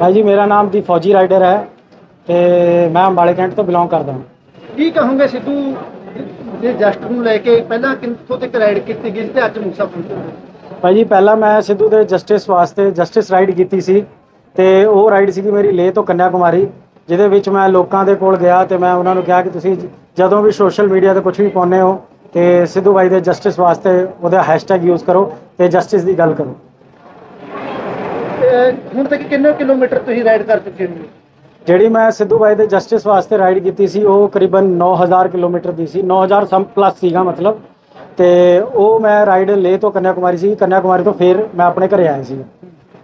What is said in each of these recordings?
ਭਾਈ ਜੀ ਮੇਰਾ ਨਾਮ ਦੀ ਫੌਜੀ ਰਾਈਡਰ ਹੈ ਤੇ ਮੈਂ ਅੰਬਾਲੇ ਕੈਂਟ ਤੋਂ ਬਿਲੋਂਗ ਕਰਦਾ ਹਾਂ। ਕੀ ਕਹੋਗੇ ਸਿੱਧੂ ਦੇ ਜਸਟ ਨੂੰ ਲੈ ਕੇ ਪਹਿਲਾਂ ਕਿੱਥੋਂ ਤੱਕ ਰਾਈਡ ਕੀਤੀ ਗਈ ਤੇ ਅੱਜ ਮੂਸਾ ਪਹੁੰਚਿਆ ਭਾਈ ਜੀ ਪਹਿਲਾਂ ਮੈਂ ਸਿੱਧੂ ਦੇ ਜਸਟਿਸ ਵਾਸਤੇ ਜਸਟਿਸ ਰਾਈਡ ਕੀਤੀ ਸੀ ਤੇ ਉਹ ਰਾਈਡ ਸੀਗੀ ਮੇਰੀ ਲੇਹ ਤੋਂ ਕੰਨਿਆ ਕੁਮਾਰੀ ਜਿਹਦੇ ਵਿੱਚ ਮੈਂ ਲੋਕਾਂ ਦੇ ਕੋਲ ਗਿਆ ਤੇ ਮੈਂ ਉਹਨਾਂ ਨੂੰ ਕਿਹਾ ਕਿ ਤੁਸੀਂ ਜਦੋਂ ਵੀ ਸੋਸ਼ਲ ਮੀਡੀਆ ਤੇ ਕੁਝ ਵੀ ਪਾਉਂਦੇ ਹੋ ਤੇ ਸਿੱਧੂ ਬਾਈ ਦੇ ਜਸਟਿਸ ਵਾਸਤੇ ਉਹਦਾ ਹੈਸ਼ਟੈਗ ਯੂਜ਼ ਕਰੋ ਤੇ ਜਸਟਿਸ ਦੀ ਗੱਲ ਕਰੋ। ਹੁਣ ਤੱਕ ਕਿੰਨੇ ਕਿਲੋਮੀਟਰ ਤੁਸੀਂ ਰਾਈਡ ਕਰ ਚੁੱਕੇ ਹੋ? ਜਿਹੜੀ ਮੈਂ ਸਿੱਧੂ ਬਾਈ ਦੇ ਜਸਟਿਸ ਵਾਸਤੇ ਰਾਈਡ ਕੀਤੀ ਸੀ ਉਹ ਕਰੀਬਨ 9000 ਕਿਲੋਮੀਟਰ ਦੀ ਸੀ। 9000 ਸਮ ਪਲੱਸ ਸੀਗਾ ਮਤਲਬ। ਤੇ ਉਹ ਮੈਂ ਰਾਈਡ ਲੇਹ ਤੋਂ ਕੰਨਿਆ ਕੁਮਾਰੀ ਸੀ। ਕੰਨਿਆ ਕੁਮਾਰੀ ਤੋਂ ਫਿਰ ਮੈਂ ਆਪਣੇ ਘਰੇ ਆਇਆ ਸੀ।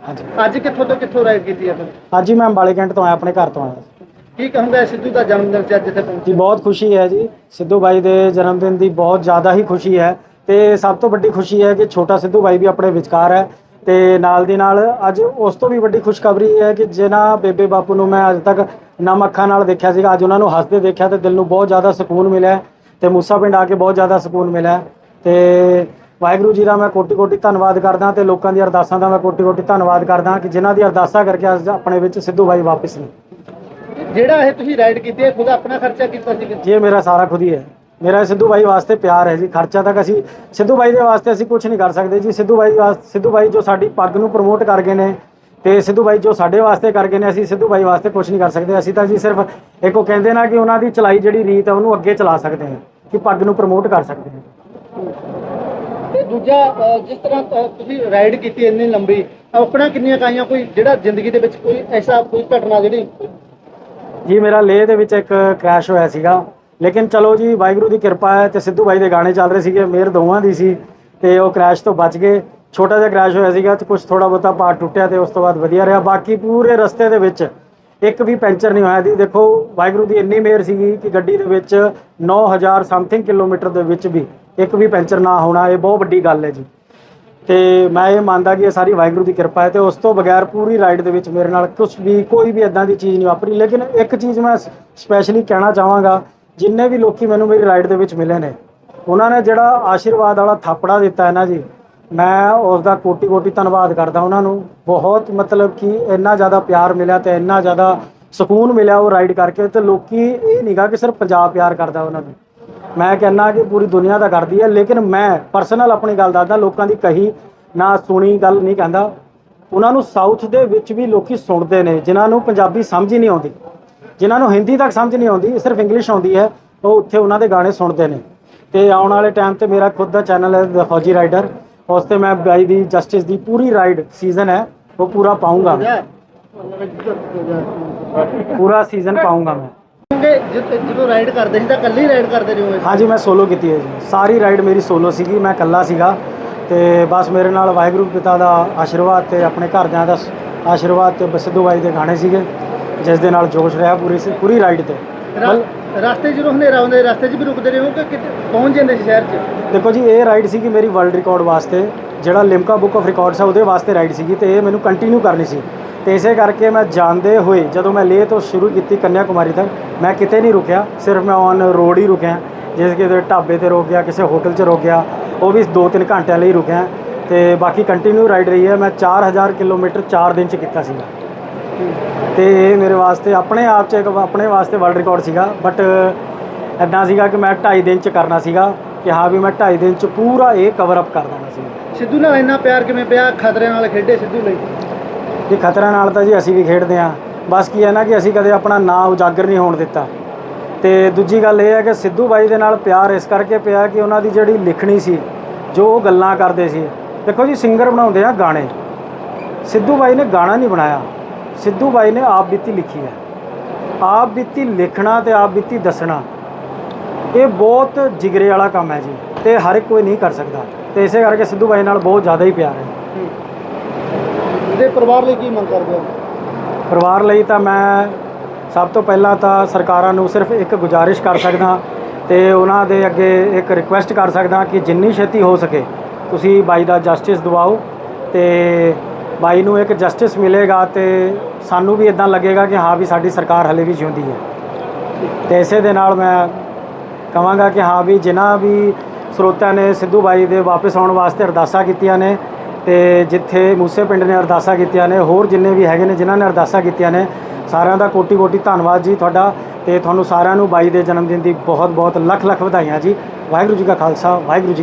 ਹਾਂਜੀ। ਅੱਜ ਕਿੱਥੋਂ ਤੋਂ ਕਿੱਥੋਂ ਰਾਈਡ ਕੀਤੀ ਹੈ ਫਿਰ ਅੱਜ ਹੀ ਮੈਂ ਅੰਬਾਲੇ ਕੈਂਟ ਤੋਂ ਆਇਆ ਆਪਣੇ ਘਰ ਤੋਂ ਆਇਆ। ਕੀ ਕਹੋਗੇ ਸਿੱਧੂ ਦਾ ਜਨਮ ਦਿਨ ਸੀ ਅੱਜ ਇੱਥੇ ਪਹੁੰਚੇ ਜੀ ਬਹੁਤ ਖੁਸ਼ੀ ਹੈ ਜੀ। ਸਿੱਧੂ ਬਾਈ ਦੇ ਜਨਮ ਦਿਨ ਦੀ ਬਹੁਤ ਜ਼ਿਆਦਾ ਹੀ ਖੁਸ਼ੀ ਹੈ। ਤੇ ਸਭ ਤੋਂ ਵੱਡੀ ਖੁਸ਼ੀ ਹੈ ਕਿ ਛੋਟਾ ਸਿੱਧੂ ਬਾਈ ਵੀ ਆਪਣੇ ਵਿਚਕਾਰ ਹੈ। ਤੇ ਨਾਲ ਦੀ ਨਾਲ ਅੱਜ ਉਸ ਤੋਂ ਵੀ ਵੱਡੀ ਖੁਸ਼ਖਬਰੀ ਇਹ ਹੈ ਕਿ ਜਿਨ੍ਹਾਂ ਬੇਬੇ ਬਾਪੂ ਨੂੰ ਮੈਂ ਅੱਜ ਤੱਕ ਨਮ ਅੱਖਾਂ ਨਾਲ ਦੇਖਿਆ ਸੀਗਾ ਅੱਜ ਉਹਨਾਂ ਨੂੰ ਹੱਸਦੇ ਦੇਖਿਆ ਤੇ ਦਿਲ ਨੂੰ ਬਹੁਤ ਜ਼ਿਆਦਾ ਸਕੂਨ ਮਿਲਿਆ ਤੇ ਮੂਸਾ ਪਿੰਡ ਆ ਕੇ ਬਹੁਤ ਜ਼ਿਆਦਾ ਸਕੂਨ ਮਿਲਿਆ ਤੇ ਵਾਹਿਗੁਰੂ ਜੀ ਦਾ ਮੈਂ ਕੋਟੀ ਕੋਟੀ ਧੰਨਵਾਦ ਕਰਦਾ ਤੇ ਲੋਕਾਂ ਦੀਆਂ ਅਰਦਾਸਾਂ ਦਾ ਮੈਂ ਕੋਟੀ ਕੋਟੀ ਧੰਨਵਾਦ ਕਰਦਾ ਕਿ ਜਿਨ੍ਹਾਂ ਦੀ ਅਰਦਾਸਾਂ ਕਰਕੇ ਅੱਜ ਆਪਣੇ ਵਿੱਚ ਸਿੱਧੂ ਬਾਈ ਵਾਪਸ ਨੇ। ਜਿਹੜਾ ਇਹ ਤੁਸੀਂ ਰਾਈਡ ਕੀਤੀ ਹੈ ਖੁਦ ਆਪਣਾ ਖਰਚਾ ਕੀਤਾ ਸੀ? ਜੀ ਇਹ ਮੇਰਾ ਸਾਰਾ ਖੁਦ ਹੀ ਹੈ। ਮੇਰਾ ਸਿੱਧੂ ਬਾਈ ਵਾਸਤੇ ਪਿਆਰ ਹੈ ਜੀ ਖਰਚਾ ਤੱਕ ਅਸੀਂ ਸਿੱਧੂ ਬਾਈ ਦੇ ਵਾਸਤੇ ਅਸੀਂ ਕੁਝ ਨਹੀਂ ਕਰ ਸਕਦੇ ਜੀ। ਸਿੱਧੂ ਵਾਸਤੇ ਸਿੱਧੂ ਬਾਈ ਜੋ ਸਾਡੀ ਪੱਗ ਨੂੰ ਪ੍ਰਮੋਟ ਕਰ ਗਏ ਨੇ ਤੇ ਸਿੱਧੂ ਬਾਈ ਜੋ ਸਾਡੇ ਵਾਸਤੇ ਕਰ ਗਏ ਨੇ ਅਸੀਂ ਸਿੱਧੂ ਬਾਈ ਵਾਸਤੇ ਕੁਝ ਨਹੀਂ ਕਰ ਸਕਦੇ। ਅਸੀਂ ਤਾਂ ਜੀ ਸਿਰਫ ਇੱਕ ਕਹਿੰਦੇ ਨਾ ਕਿ ਉਹਨਾਂ ਦੀ ਚਲਾਈ ਜਿਹੜੀ ਰੀਤ ਹੈ ਉਹਨੂੰ ਅੱਗੇ ਚਲਾ ਸਕਦੇ ਹਾਂ ਕਿ ਪੱਗ ਨੂੰ ਪ੍ਰਮੋਟ ਕਰ ਸਕਦੇ ਹਾਂ। ਤੇ ਦੂਜਾ ਜਿਸ ਤਰ੍ਹਾਂ ਤੁਸੀਂ ਰਾਈਡ ਕੀਤੀ ਇੰਨੀ ਲੰਬੀ ਆਪਣਾ ਕਿੰਨੀਆਂ ਕਾਈਆਂ? ਕੋਈ ਜਿਹੜਾ ਜ਼ਿੰਦਗੀ ਦੇ ਵਿੱਚ ਕੋਈ ਐਸਾ ਕੋਈ ਘਟਨਾ ਜਿਹੜੀ ਜੀ ਮੇਰਾ ਲੇਹ ਦੇ ਵਿੱਚ ਇੱਕ ਕ੍ਰੈਸ਼ ਹੋਇਆ ਸੀਗਾ। ਲੇਕਿਨ ਚਲੋ ਜੀ, ਵਾਹਿਗੁਰੂ ਦੀ ਕਿਰਪਾ ਹੈ ਤੇ ਸਿੱਧੂ ਬਾਈ ਦੇ ਗਾਣੇ ਚੱਲ ਰਹੇ ਸੀਗੇ, ਮੇਰ ਦੋਵਾਂ ਦੀ ਸੀ ਤੇ ਉਹ ਕ੍ਰੈਸ਼ ਤੋਂ ਬਚ ਗਏ। ਛੋਟਾ ਜਿਹਾ ਕ੍ਰੈਸ਼ ਹੋਇਆ ਸੀਗਾ ਤੇ ਕੁਝ ਥੋੜਾ ਬਹੁਤਾ ਪਾਰਟ ਟੁੱਟਿਆ ਤੇ ਉਸ ਤੋਂ ਬਾਅਦ ਵਧੀਆ ਰਿਹਾ। ਬਾਕੀ ਪੂਰੇ ਰਸਤੇ ਦੇ ਵਿੱਚ ਇੱਕ ਵੀ ਪੈਂਚਰ ਨਹੀਂ ਹੋਇਆ ਜੀ। ਦੇਖੋ, ਵਾਹਿਗੁਰੂ ਦੀ ਇੰਨੀ ਮਿਹਰ ਸੀਗੀ ਕਿ ਗੱਡੀ ਦੇ ਵਿੱਚ 9000 ਸਮਥਿੰਗ ਕਿਲੋਮੀਟਰ ਦੇ ਵਿੱਚ ਵੀ ਇੱਕ ਵੀ ਪੈਂਚਰ ਨਾ ਹੋਣਾ, ਇਹ ਬਹੁਤ ਵੱਡੀ ਗੱਲ ਹੈ ਜੀ। ਤੇ ਮੈਂ ਇਹ ਮੰਨਦਾ ਕਿ ਇਹ ਸਾਰੀ ਵਾਹਿਗੁਰੂ ਦੀ ਕਿਰਪਾ ਹੈ ਤੇ ਉਸ ਤੋਂ ਬਗੈਰ ਪੂਰੀ ਰਾਈਡ ਦੇ ਵਿੱਚ ਮੇਰੇ ਨਾਲ ਕੁਝ ਵੀ, ਕੋਈ ਵੀ ਇਦਾਂ ਦੀ ਚੀਜ਼ ਨਹੀਂ ਵਾਪਰੀ। ਲੇਕਿਨ ਇੱਕ ਚੀਜ਼ ਮੈਂ ਸਪੈਸ਼ਲੀ ਕਹਿਣਾ ਚਾਹਾਂਗਾ ਜਿੰਨੇ ਵੀ ਲੋਕੀ ਮੈਨੂੰ ਮੇਰੀ ਰਾਈਡ ਦੇ ਵਿੱਚ ਮਿਲੇ ਨੇ, ਉਹਨਾਂ ਨੇ ਜਿਹੜਾ ਆਸ਼ੀਰਵਾਦ ਵਾਲਾ ਥਾਪੜਾ ਦਿੱਤਾ ਹੈ ਨਾ ਜੀ, ਮੈਂ ਉਸ ਦਾ ਕੋਟੀ ਕੋਟੀ ਧੰਨਵਾਦ ਕਰਦਾ ਉਹਨਾਂ ਨੂੰ। ਬਹੁਤ ਮਤਲਬ ਕਿ ਇੰਨਾ ਜ਼ਿਆਦਾ ਪਿਆਰ ਮਿਲਿਆ ਤੇ ਇੰਨਾ ਜ਼ਿਆਦਾ ਸਕੂਨ ਮਿਲਿਆ ਉਹ ਰਾਈਡ ਕਰਕੇ ਤੇ ਲੋਕੀ ਇਹ ਨਹੀਂਗਾ ਕਿ ਸਿਰਫ ਪੰਜਾਬ ਪਿਆਰ ਕਰਦਾ ਉਹਨਾਂ ਨੂੰ। ਮੈਂ ਕਹਿੰਦਾ ਕਿ ਪੂਰੀ ਦੁਨੀਆ ਦਾ ਕਰਦੀ ਹੈ, ਲੇਕਿਨ ਮੈਂ ਪਰਸਨਲ ਆਪਣੀ ਗੱਲ ਦੱਸਦਾ, ਲੋਕਾਂ ਦੀ ਕਹੀ ਨਾ ਸੁਣੀ ਗੱਲ ਨਹੀਂ ਕਹਿੰਦਾ। ਉਹਨਾਂ ਨੂੰ ਸਾਊਥ ਦੇ ਵਿੱਚ ਵੀ ਲੋਕੀ ਸੁਣਦੇ ਨੇ, ਜਿਨ੍ਹਾਂ ਨੂੰ ਪੰਜਾਬੀ ਸਮਝ ਹੀ ਨਹੀਂ ਆਉਂਦੀ। ਜਿਨ੍ਹਾਂ ਨੂੰ ਹਿੰਦੀ ਤੱਕ ਸਮਝ ਨਹੀਂ ਆਉਂਦੀ ਸਿਰਫ ਇੰਗਲਿਸ਼ ਆਉਂਦੀ ਹੈ ਉਹ ਉੱਥੇ ਉਹਨਾਂ ਦੇ ਗਾਣੇ ਸੁਣਦੇ ਨੇ। ਤੇ ਆਉਣ ਵਾਲੇ ਟਾਈਮ ਤੇ ਮੇਰਾ ਖੁਦ ਦਾ ਚੈਨਲ ਹੈ ਦ ਫੌਜੀ ਰਾਈਡਰ ਉਸ ਤੇ ਮੈਂ ਬਾਈ ਦੀ ਜਸਟਿਸ ਦੀ ਪੂਰੀ ਰਾਈਡ ਸੀਜ਼ਨ ਹੈ ਉਹ ਪੂਰਾ ਪਾਉਂਗਾ ਪੂਰਾ ਸੀਜ਼ਨ ਪਾਉਂਗਾ ਮੈਂ। ਜਦ- ਰਾਈਡ ਕਰਦੇ ਸੀ ਤਾਂ ਇਕੱਲੇ ਰਾਈਡ ਕਰਦੇ ਰਹੇ ਹੋ ਹਾਂਜੀ ਮੈਂ ਸੋਲੋ ਕੀਤੀ ਹੈ ਜੀ। ਸਾਰੀ ਰਾਈਡ ਮੇਰੀ ਸੋਲੋ ਸੀਗੀ ਮੈਂ ਇਕੱਲਾ ਸੀਗਾ। ਤੇ ਬਸ ਮੇਰੇ ਨਾਲ ਵਾਹਿਗੁਰੂ ਪਿਤਾ ਦਾ ਆਸ਼ੀਰਵਾਦ ਤੇ ਆਪਣੇ ਘਰਦਿਆਂ ਦਾ ਆਸ਼ੀਰਵਾਦ ਤੇ ਸਿੱਧੂ ਬਾਈ ਦੇ ਗਾਣੇ ਸੀਗੇ। ਜਿਸ ਦੇ ਨਾਲ ਜੋਸ਼ ਰਿਹਾ ਪੂਰੀ ਸ- ਪੂਰੀ ਰਾਈਡ ਤੇ। ਰਸਤੇ ਜਦੋਂ ਹਨੇਰਾ ਹੁੰਦਾ ਸੀ, ਰਸਤੇ 'ਚ ਵੀ ਰੁਕਦੇ ਰਹੇ ਕਿ ਕਿਤੇ ਪਹੁੰਚ ਜਾਂਦੇ ਸੀ ਸ਼ਹਿਰ 'ਚ? ਦੇਖੋ ਜੀ ਇਹ ਰਾਈਡ ਸੀਗੀ ਮੇਰੀ ਵਰਲਡ ਰਿਕਾਰਡ ਵਾਸਤੇ। ਜਿਹੜਾ ਲਿਮਕਾ ਬੁੱਕ ਆਫ ਰਿਕਾਰਡਸ ਹੈ ਉਹਦੇ ਵਾਸਤੇ ਰਾਈਡ ਸੀਗੀ ਤੇ ਇਹ ਮੈਨੂੰ ਕੰਟੀਨਿਊ ਕਰਨੀ ਸੀ। ਤੇ ਇਸੇ ਕਰਕੇ ਮੈਂ ਜਾਂਦੇ ਹੋਏ ਜਦੋਂ ਮੈਂ ਲੇਹ ਤੋਂ ਸ਼ੁਰੂ ਕੀਤੀ ਕੰਨਿਆ ਕੁਮਾਰੀ ਤੱਕ ਮੈਂ ਕਿਤੇ ਨਹੀਂ ਰੁਕਿਆ। ਸਿਰਫ ਮੈਂ ਔਨ ਰੋਡ ਹੀ ਰੁਕਿਆ। ਜਿਸ ਕਿਸੇ ਢਾਬੇ ਤੇ ਰੁਕ ਗਿਆ ਕਿਸੇ ਹੋਟਲ 'ਚ ਰੁਕ ਗਿਆ ਉਹ ਵੀ 2-3 ਘੰਟਿਆਂ ਲਈ ਰੁਕਿਆ। ਤੇ ਬਾਕੀ ਕੰਟੀਨਿਊ ਰਾਈਡ ਰਹੀ ਹੈ। ਮੈਂ 4000 ਕਿਲੋਮੀਟਰ 4 ਦਿਨ 'ਚ ਕੀਤਾ ਸੀਗਾ। ਤੇ ਇਹ ਮੇਰੇ ਵਾਸਤੇ ਆਪਣੇ ਆਪ 'ਚ ਇੱਕ ਆਪਣੇ ਵਾਸਤੇ ਵਰਲਡ ਰਿਕਾਰਡ ਸੀਗਾ ਬਟ ਐਦਾਂ ਸੀਗਾ ਕਿ ਮੈਂ 2.5 ਦਿਨ 'ਚ ਕਰਨਾ ਸੀਗਾ ਕਿ ਹਾਂ ਵੀ ਮੈਂ 2.5 ਦਿਨ 'ਚ ਪੂਰਾ ਇਹ ਕਵਰ ਅਪ ਕਰ ਦੇਣਾ ਸੀ। ਸਿੱਧੂ ਨਾਲ ਇੰਨਾ ਪਿਆਰ ਕਿਵੇਂ ਪਿਆ? ਖਤਰੇ ਨਾਲ ਖੇਡੇ ਸਿੱਧੂ ਲਈ। ਇਹ ਖਤਰਾ ਨਾਲ ਤਾਂ ਜੀ ਅਸੀਂ ਵੀ ਖੇਡਦੇ ਹਾਂ। ਬਸ ਕੀ ਹੈ ਨਾ ਕਿ ਅਸੀਂ ਕਦੇ ਆਪਣਾ ਨਾਂ ਉਜਾਗਰ ਨਹੀਂ ਹੋਣ ਦਿੱਤਾ। ਤੇ ਦੂਜੀ ਗੱਲ ਇਹ ਹੈ ਕਿ ਸਿੱਧੂ ਬਾਈ ਦੇ ਨਾਲ ਪਿਆਰ ਇਸ ਕਰਕੇ ਪਿਆ ਕਿ ਉਹਨਾਂ ਦੀ ਜਿਹੜੀ ਲਿਖਣੀ ਸੀ ਜੋ ਉਹ ਗੱਲਾਂ ਕਰਦੇ ਸੀ। ਦੇਖੋ ਜੀ ਸਿੰਗਰ ਬਣਾਉਂਦੇ ਆ ਗਾਣੇ। ਸਿੱਧੂ ਬਾਈ ਨੇ ਗਾਣਾ ਨਹੀਂ ਬਣਾਇਆ। ਸਿੱਧੂ ਬਾਈ ਨੇ ਆਪ ਬੀਤੀ ਲਿਖੀ ਹੈ। ਆਪ ਬੀਤੀ ਲਿਖਣਾ ਤੇ ਆਪ ਬੀਤੀ ਦੱਸਣਾ ਇਹ ਬਹੁਤ ਜਿਗਰੇ ਵਾਲਾ ਕੰਮ ਹੈ ਜੀ ਤੇ ਹਰ ਇੱਕ ਕੋਈ ਨਹੀਂ ਕਰ ਸਕਦਾ। ਤੇ ਇਸੇ ਕਰਕੇ ਸਿੱਧੂ ਬਾਈ ਨਾਲ ਬਹੁਤ ਜ਼ਿਆਦਾ ਹੀ ਪਿਆਰ ਹੈ। ਇਹਦੇ ਪਰਿਵਾਰ ਲਈ ਕੀ ਮੰਗ ਕਰਦੇ ਹੋ? ਪਰਿਵਾਰ ਲਈ ਤਾਂ ਮੈਂ ਸਭ ਤੋਂ ਪਹਿਲਾਂ ਤਾਂ ਸਰਕਾਰਾਂ ਨੂੰ ਸਿਰਫ ਇੱਕ ਗੁਜ਼ਾਰਿਸ਼ ਕਰ ਸਕਦਾ ਤੇ ਉਹਨਾਂ ਦੇ ਅੱਗੇ ਇੱਕ ਰਿਕੁਐਸਟ ਕਰ ਸਕਦਾ ਕਿ ਜਿੰਨੀ ਛੇਤੀ ਹੋ ਸਕੇ ਤੁਸੀਂ ਬਾਈ ਦਾ ਜਸਟਿਸ ਦਿਵਾਓ ਤੇ ਬਾਈ ਨੂੰ ਇੱਕ ਜਸਟਿਸ ਮਿਲੇਗਾ ਤੇ ਸਾਨੂੰ ਵੀ ਇਦਾਂ ਲੱਗੇਗਾ ਕਿ ਹਾਂ ਵੀ ਸਾਡੀ ਸਰਕਾਰ ਹਲੇ ਵੀ ਜਿਉਂਦੀ ਹੈ। ਤੇ ਇਸੇ ਦੇ ਨਾਲ ਮੈਂ ਕਹਾਂਗਾ ਕਿ ਹਾਂ ਵੀ ਜਿਨ੍ਹਾਂ ਵੀ ਸਰੋਤਿਆਂ ਨੇ ਸਿੱਧੂ ਬਾਈ ਦੇ ਵਾਪਸ ਆਉਣ ਵਾਸਤੇ ਅਰਦਾਸਾਂ ਕੀਤੀਆਂ ਨੇ ਤੇ ਜਿੱਥੇ ਮੂਸੇ ਪਿੰਡ ਨੇ ਅਰਦਾਸਾਂ ਕੀਤੀਆਂ ਨੇ, ਹੋਰ ਜਿੰਨੇ ਵੀ ਹੈਗੇ ਨੇ ਜਿਨ੍ਹਾਂ ਨੇ ਅਰਦਾਸਾਂ ਕੀਤੀਆਂ ਨੇ, ਸਾਰਿਆਂ ਦਾ ਕੋਟੀ ਕੋਟੀ ਧੰਨਵਾਦ ਜੀ ਤੁਹਾਡਾ ਤੇ ਤੁਹਾਨੂੰ ਸਾਰਿਆਂ ਨੂੰ ਬਾਈ ਦੇ ਜਨਮ ਦਿਨ ਦੀ ਬਹੁਤ ਬਹੁਤ ਲੱਖ ਲੱਖ ਵਧਾਈਆਂ ਜੀ। ਵਾਹਿਗੁਰੂ ਜੀ ਕਾ ਖਾਲਸਾ, ਵਾਹਿਗੁਰੂ ਜੀ